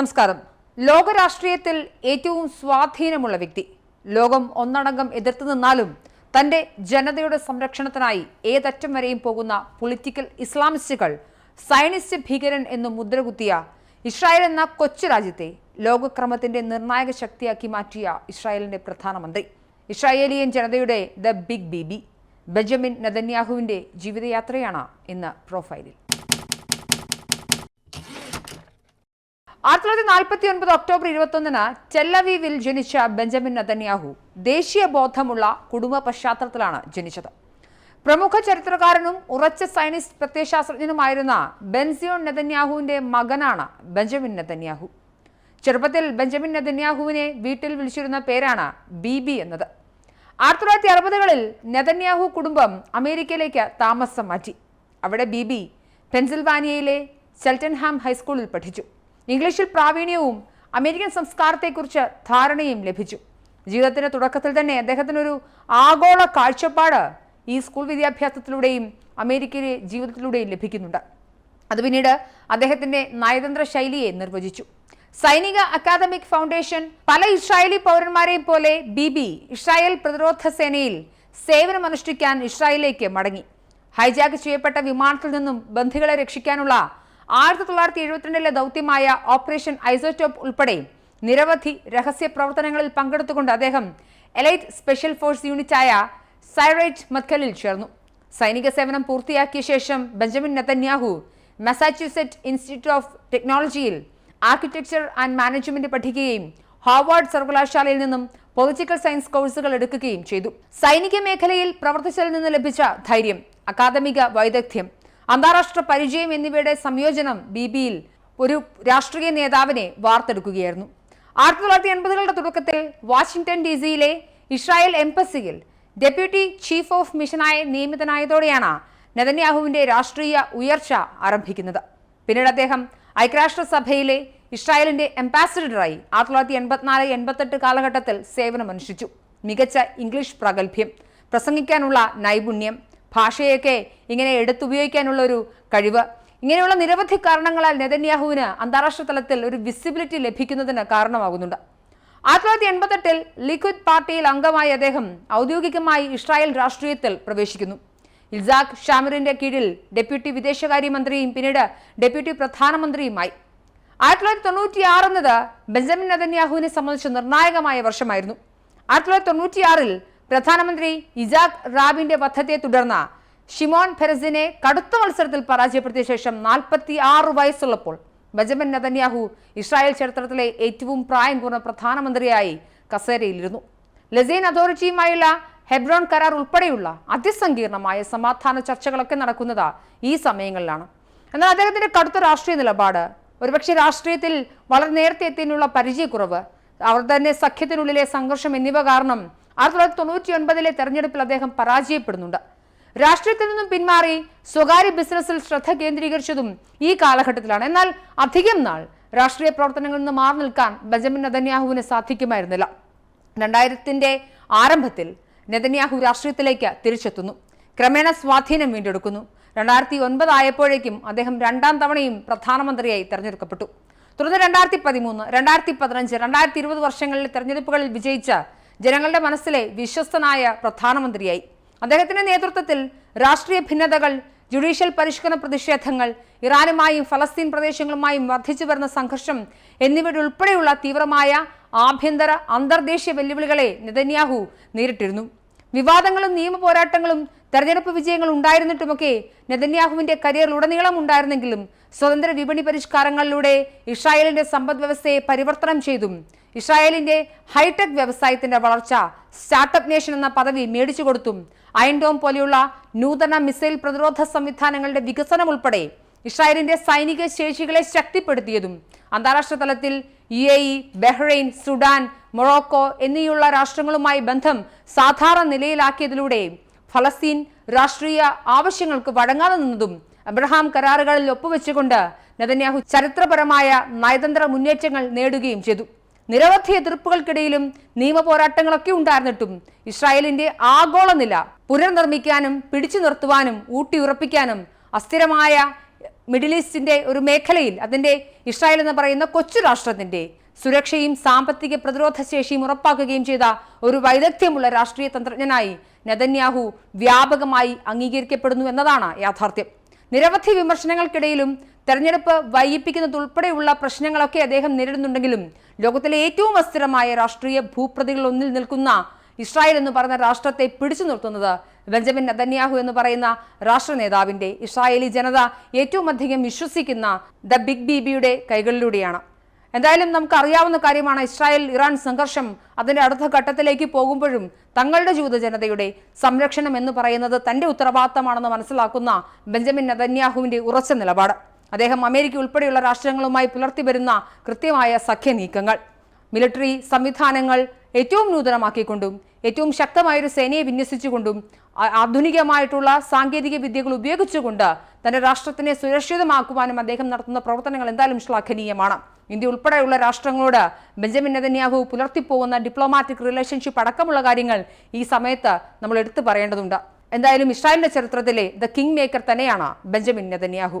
നമസ്കാരം. ലോകരാഷ്ട്രീയത്തിൽ ഏറ്റവും സ്വാധീനമുള്ള വ്യക്തി. ലോകം ഒന്നടങ്കം എതിർത്ത് നിന്നാലും തന്റെ ജനതയുടെ സംരക്ഷണത്തിനായി ഏതറ്റം വരെയും പോകുന്ന പൊളിറ്റിക്കൽ ഇസ്ലാമിസ്റ്റുകൾ സയനിസ്റ്റ് ഭീകരൻ എന്ന് മുദ്രകുത്തിയ ഇസ്രായേൽ എന്ന കൊച്ചു രാജ്യത്തെ ലോകക്രമത്തിന്റെ നിർണായക ശക്തിയാക്കി മാറ്റിയ ഇസ്രായേലിന്റെ പ്രധാനമന്ത്രി. ഇസ്രായേലിയൻ ജനതയുടെ ദ ബിഗ് ബേബി ബെഞ്ചമിൻ നദന്യാഹുവിന്റെ ജീവിതയാത്രയാണ് ഇന്ന് പ്രൊഫൈലിൽ. ആയിരത്തി തൊള്ളായിരത്തി നാൽപ്പത്തി ഒൻപത് ഒക്ടോബർ ഇരുപത്തൊന്നിന് ചെല്ലവീവിൽ ജനിച്ച ബെഞ്ചമിൻ നതന്യാഹു ദേശീയ ബോധമുള്ള കുടുംബ പശ്ചാത്തലത്തിലാണ് ജനിച്ചത്. പ്രമുഖ ചരിത്രകാരനും ഉറച്ച സൈനിസ് പ്രത്യയശാസ്ത്രജ്ഞനുമായിരുന്ന ബെൻസിയോൺ നെതന്യാഹുവിന്റെ മകനാണ് ബെഞ്ചമിൻ നെതന്യാഹു. ചെറുപ്പത്തിൽ ബെഞ്ചമിൻ നെതന്യാഹുവിനെ വീട്ടിൽ വിളിച്ചിരുന്ന പേരാണ് ബി ബി എന്നത്. ആയിരത്തി തൊള്ളായിരത്തി അറുപതുകളിൽ നെതന്യാഹു കുടുംബം അമേരിക്കയിലേക്ക് താമസം മാറ്റി. അവിടെ ബി ബി പെൻസിൽവാനിയയിലെ സെൽറ്റൻഹാം ഹൈസ്കൂളിൽ പഠിച്ചു. ഇംഗ്ലീഷിൽ പ്രാവീണ്യവും അമേരിക്കൻ സംസ്കാരത്തെക്കുറിച്ച് ധാരണയും ലഭിച്ചു. ജീവിതത്തിന്റെ തുടക്കത്തിൽ തന്നെ അദ്ദേഹത്തിനൊരു ആഗോള കാഴ്ചപ്പാട് ഈ സ്കൂൾ വിദ്യാഭ്യാസത്തിലൂടെയും അമേരിക്കയിലെ ജീവിതത്തിലൂടെയും ലഭിക്കുന്നുണ്ട്. അത് പിന്നീട് അദ്ദേഹത്തിന്റെ നയതന്ത്ര ശൈലിയെ നിർവചിച്ചു. സൈനിക അക്കാദമിക് ഫൗണ്ടേഷൻ പല ഇസ്രായേലി പൗരന്മാരെയും പോലെ ബി ബി ഇസ്രായേൽ പ്രതിരോധ സേനയിൽ സേവനമനുഷ്ഠിക്കാൻ ഇസ്രായേലിലേക്ക് മടങ്ങി. ഹൈജാക്ക് ചെയ്യപ്പെട്ട വിമാനത്തിൽ നിന്നും ബന്ധികളെ രക്ഷിക്കാനുള്ള ആയിരത്തി തൊള്ളായിരത്തി എഴുപത്തിരണ്ടിലെ ദൗത്യമായ ഓപ്പറേഷൻ ഐസോടോപ്പ് ഉൾപ്പെടെ നിരവധി രഹസ്യ പ്രവർത്തനങ്ങളിൽ പങ്കെടുത്തുകൊണ്ട് അദ്ദേഹം എലൈറ്റ് സ്പെഷ്യൽ ഫോഴ്സ് യൂണിറ്റായ സൈറൈറ്റ് മത്കലിൽ ചേർന്നു. സൈനിക സേവനം പൂർത്തിയാക്കിയ ശേഷം Benjamin Netanyahu Massachusetts Institute of ടെക്നോളജിയിൽ ആർക്കിടെക്ചർ ആൻഡ് മാനേജ്മെന്റ് പഠിക്കുകയും ഹാർവാർഡ് സർവകലാശാലയിൽ നിന്നും പൊളിറ്റിക്കൽ സയൻസ് കോഴ്സുകൾ എടുക്കുകയും ചെയ്തു. സൈനിക മേഖലയിൽ പ്രവർത്തിച്ചതിൽ നിന്ന് ലഭിച്ച ധൈര്യം അക്കാദമിക വൈദഗ്ധ്യം അന്താരാഷ്ട്ര പരിചയം എന്നിവയുടെ സംയോജനം ബി ബിയിൽ ഒരു രാഷ്ട്രീയ നേതാവിനെ വാർത്തെടുക്കുകയായിരുന്നു. ആയിരത്തി തൊള്ളായിരത്തി എൺപതുകളുടെ തുടക്കത്തിൽ വാഷിംഗ്ടൺ ഡി സിയിലെ ഇസ്രായേൽ എംബസിയിൽ ഡെപ്യൂട്ടി ചീഫ് ഓഫ് മിഷനായി നിയമിതനായതോടെയാണ് നെതന്യാഹുവിന്റെ രാഷ്ട്രീയ ഉയർച്ച ആരംഭിക്കുന്നത്. പിന്നീട് അദ്ദേഹം ഐക്യരാഷ്ട്രസഭയിലെ ഇസ്രായേലിന്റെ അംബാസിഡറായി ആയിരത്തി തൊള്ളായിരത്തി എൺപത്തിനാല് എൺപത്തെട്ട് കാലഘട്ടത്തിൽ സേവനമനുഷ്ഠിച്ചു. മികച്ച ഇംഗ്ലീഷ് പ്രാഗൽഭ്യം പ്രസംഗിക്കാനുള്ള നൈപുണ്യം ഭാഷയൊക്കെ ഇങ്ങനെ എടുത്തുപയോഗിക്കാനുള്ള ഒരു കഴിവ്. ഇങ്ങനെയുള്ള നിരവധി കാരണങ്ങളാൽ നെതന്യാഹുവിന് അന്താരാഷ്ട്ര തലത്തിൽ ഒരു വിസിബിലിറ്റി ലഭിക്കുന്നതിന് കാരണമാകുന്നുണ്ട്. ആയിരത്തി തൊള്ളായിരത്തി എൺപത്തെട്ടിൽ ലിക്വിഡ് പാർട്ടിയിൽ അംഗമായി അദ്ദേഹം ഔദ്യോഗികമായി ഇസ്രായേൽ രാഷ്ട്രീയത്തിൽ പ്രവേശിക്കുന്നു. ഇൽസാഖ് ഷാമിറിന്റെ കീഴിൽ ഡെപ്യൂട്ടി വിദേശകാര്യമന്ത്രിയും പിന്നീട് ഡെപ്യൂട്ടി പ്രധാനമന്ത്രിയുമായി. ആയിരത്തി തൊള്ളായിരത്തി തൊണ്ണൂറ്റി ആറ് എന്നത് ബെഞ്ചമിൻ നെതന്യാഹുവിനെ സംബന്ധിച്ച് നിർണായകമായ വർഷമായിരുന്നു. ആയിരത്തി തൊള്ളായിരത്തി തൊണ്ണൂറ്റിയാറിൽ പ്രധാനമന്ത്രി ഇസാഖ് റാബിന്റെ വധത്തെ തുടർന്ന് ഷിമോൺ ഫെറസിനെ കടുത്ത മത്സരത്തിൽ പരാജയപ്പെടുത്തിയ ശേഷം നാൽപ്പത്തി ആറ് വയസ്സുള്ളപ്പോൾ ബെഞ്ചമിൻ നതന്യാഹു ഇസ്രായേൽ ചരിത്രത്തിലെ ഏറ്റവും പ്രായം കുറഞ്ഞ പ്രധാനമന്ത്രിയായി കസേരയിലിരുന്നു. ലസീൻ അതോറിറ്റിയുമായുള്ള ഹെബ്രോൺ കരാർ ഉൾപ്പെടെയുള്ള അതിസങ്കീർണമായ സമാധാന ചർച്ചകളൊക്കെ നടക്കുന്നത് ഈ സമയങ്ങളിലാണ്. എന്നാൽ അദ്ദേഹത്തിന്റെ കടുത്ത രാഷ്ട്രീയ നിലപാട് ഒരുപക്ഷെ രാഷ്ട്രീയത്തിൽ വളരെ നേരത്തെ എത്തിയതിനുള്ള പരിചയക്കുറവ് അവർ തന്നെ സഖ്യത്തിനുള്ളിലെ സംഘർഷം എന്നിവ കാരണം ആയിരത്തി തൊള്ളായിരത്തി തൊണ്ണൂറ്റി ഒൻപതിലെ തെരഞ്ഞെടുപ്പിൽ അദ്ദേഹം പരാജയപ്പെടുന്നുണ്ട്. രാഷ്ട്രീയത്തിൽ നിന്നും പിന്മാറി സ്വകാര്യ ബിസിനസ്സിൽ ശ്രദ്ധ കേന്ദ്രീകരിച്ചതും ഈ കാലഘട്ടത്തിലാണ്. എന്നാൽ അധികം നാൾ രാഷ്ട്രീയ പ്രവർത്തനങ്ങളിൽ നിന്ന് മാറി നിൽക്കാൻ ബെഞ്ചമിൻ നെതന്യാഹുവിന് സാധിക്കുമായിരുന്നില്ല. രണ്ടായിരത്തിന്റെ ആരംഭത്തിൽ നെതന്യാഹു രാഷ്ട്രീയത്തിലേക്ക് തിരിച്ചെത്തുന്നു. ക്രമേണ സ്വാധീനം വീണ്ടെടുക്കുന്നു. രണ്ടായിരത്തി ഒൻപത് ആയപ്പോഴേക്കും അദ്ദേഹം രണ്ടാം തവണയും പ്രധാനമന്ത്രിയായി തെരഞ്ഞെടുക്കപ്പെട്ടു. തുടർന്ന് രണ്ടായിരത്തി പതിമൂന്ന് രണ്ടായിരത്തി പതിനഞ്ച് രണ്ടായിരത്തി ഇരുപത് വർഷങ്ങളിലെ തെരഞ്ഞെടുപ്പുകളിൽ വിജയിച്ച ജനങ്ങളുടെ മനസ്സിലെ വിശ്വസ്തനായ പ്രധാനമന്ത്രിയായി. അദ്ദേഹത്തിന്റെ നേതൃത്വത്തിൽ രാഷ്ട്രീയ ഭിന്നതകൾ ജുഡീഷ്യൽ പരിഷ്കരണ പ്രതിഷേധങ്ങൾ ഇറാനുമായും ഫലസ്തീൻ പ്രദേശങ്ങളുമായും വർദ്ധിച്ചു വരുന്ന സംഘർഷം എന്നിവയുടെ ഉൾപ്പെടെയുള്ള തീവ്രമായ ആഭ്യന്തര അന്തർദേശീയ വെല്ലുവിളികളെ നെതന്യാഹു നേരിട്ടിരുന്നു. വിവാദങ്ങളും നിയമ പോരാട്ടങ്ങളും തെരഞ്ഞെടുപ്പ് വിജയങ്ങൾ ഉണ്ടായിരുന്നിട്ടുമൊക്കെ നെതന്യാഹുവിന്റെ കരിയറിൽ ഉടനീളം ഉണ്ടായിരുന്നെങ്കിലും സ്വതന്ത്ര വിപണി പരിഷ്കാരങ്ങളിലൂടെ ഇസ്രായേലിന്റെ സമ്പദ് വ്യവസ്ഥയെ പരിവർത്തനം ചെയ്തും ഇസ്രായേലിന്റെ ഹൈടെക് വ്യവസായത്തിന്റെ വളർച്ച സ്റ്റാർട്ടപ്പ് നേഷൻ എന്ന പദവി മേടിച്ചു കൊടുത്തും അയൻഡോം പോലെയുള്ള നൂതന മിസൈൽ പ്രതിരോധ സംവിധാനങ്ങളുടെ വികസനം ഉൾപ്പെടെ ഇസ്രായേലിന്റെ സൈനിക ശേഷികളെ ശക്തിപ്പെടുത്തിയതും അന്താരാഷ്ട്ര തലത്തിൽ U A E Bahrain Sudan Morocco എന്നിവയുള്ള രാഷ്ട്രങ്ങളുമായി ബന്ധം സാധാരണ നിലയിലാക്കിയതിലൂടെ ഫലസ്തീൻ രാഷ്ട്രീയ ആവശ്യങ്ങൾക്ക് വഴങ്ങാതെ നിന്നതും അബ്രഹാം കരാറുകളിൽ ഒപ്പുവെച്ചുകൊണ്ട് നെതന്യാഹു ചരിത്രപരമായ നയതന്ത്ര മുന്നേറ്റങ്ങൾ നേടുകയും ചെയ്തു. നിരവധി എതിർപ്പുകൾക്കിടയിലും നിയമ പോരാട്ടങ്ങളൊക്കെ ഉണ്ടായിരുന്നിട്ടും ഇസ്രായേലിന്റെ ആഗോള നില പുനർനിർമ്മിക്കാനും പിടിച്ചു നിർത്തുവാനും ഊട്ടിയുറപ്പിക്കാനും അസ്ഥിരമായ മിഡിൽ ഈസ്റ്റിന്റെ ഒരു മേഖലയിൽ അതിന്റെ ഇസ്രായേൽ എന്ന് പറയുന്ന കൊച്ചു രാഷ്ട്രത്തിന്റെ സുരക്ഷയും സാമ്പത്തിക പ്രതിരോധ ശേഷിയും ഉറപ്പാക്കുകയും ചെയ്ത ഒരു വൈദഗ്ധ്യമുള്ള രാഷ്ട്രീയ തന്ത്രജ്ഞനായി നെതന്യാഹു വ്യാപകമായി അംഗീകരിക്കപ്പെടുന്നു എന്നതാണ് യാഥാർത്ഥ്യം. നിരവധി വിമർശനങ്ങൾക്കിടയിലും തെരഞ്ഞെടുപ്പ് വൈകിപ്പിക്കുന്നതുൾപ്പെടെയുള്ള പ്രശ്നങ്ങളൊക്കെ അദ്ദേഹം നേരിടുന്നുണ്ടെങ്കിലും ലോകത്തിലെ ഏറ്റവും അസ്ഥിരമായ രാഷ്ട്രീയ ഭൂപ്രതികളൊന്നിൽ നിൽക്കുന്ന ഇസ്രായേൽ എന്ന് പറയുന്ന രാഷ്ട്രത്തെ പിടിച്ചു നിർത്തുന്നത് ബെഞ്ചമിൻ നദന്യാഹു എന്ന് പറയുന്ന രാഷ്ട്ര നേതാവിന്റെ ഇസ്രായേലി ജനത ഏറ്റവും അധികം വിശ്വസിക്കുന്ന ദ ബിഗ് ബിബിയുടെ കൈകളിലൂടെയാണ്. എന്തായാലും നമുക്ക് അറിയാവുന്ന കാര്യമാണ് ഇസ്രായേൽ ഇറാൻ സംഘർഷം അതിന്റെ അടുത്ത ഘട്ടത്തിലേക്ക് പോകുമ്പോഴും തങ്ങളുടെ ജൂത ജനതയുടെ സംരക്ഷണം എന്ന് പറയുന്നത് തന്റെ ഉത്തരവാദിത്തമാണെന്ന് മനസ്സിലാക്കുന്ന ബെഞ്ചമിൻ നെതന്യാഹുവിന്റെ ഉറച്ച നിലപാട്. അദ്ദേഹം അമേരിക്ക ഉൾപ്പെടെയുള്ള രാഷ്ട്രങ്ങളുമായി പുലർത്തി വരുന്ന കൃത്യമായ സഖ്യ നീക്കങ്ങൾ. മിലിറ്ററി സംവിധാനങ്ങൾ ഏറ്റവും നൂതനമാക്കിക്കൊണ്ടും ഏറ്റവും ശക്തമായൊരു സേനയെ വിന്യസിച്ചുകൊണ്ടും ആധുനികമായിട്ടുള്ള സാങ്കേതിക വിദ്യകൾ ഉപയോഗിച്ചുകൊണ്ട് തന്റെ രാഷ്ട്രത്തിനെ സുരക്ഷിതമാക്കുവാനും അദ്ദേഹം നടത്തുന്ന പ്രവർത്തനങ്ങൾ എന്തായാലും ശ്ലാഘനീയമാണ്. ഇന്ത്യ ഉൾപ്പെടെയുള്ള രാഷ്ട്രങ്ങളോട് ബെഞ്ചമിൻ നെതന്യാഹു പുലർത്തിപ്പോകുന്ന ഡിപ്ലോമാറ്റിക് റിലേഷൻഷിപ്പ് അടക്കമുള്ള കാര്യങ്ങൾ ഈ സമയത്ത് നമ്മൾ എടുത്തു പറയേണ്ടതുണ്ട്. എന്തായാലും ഇസ്രായേലിന്റെ ചരിത്രത്തിലെ ദ കിങ് മേക്കർ തന്നെയാണ് ബെഞ്ചമിൻ നെതന്യാഹു.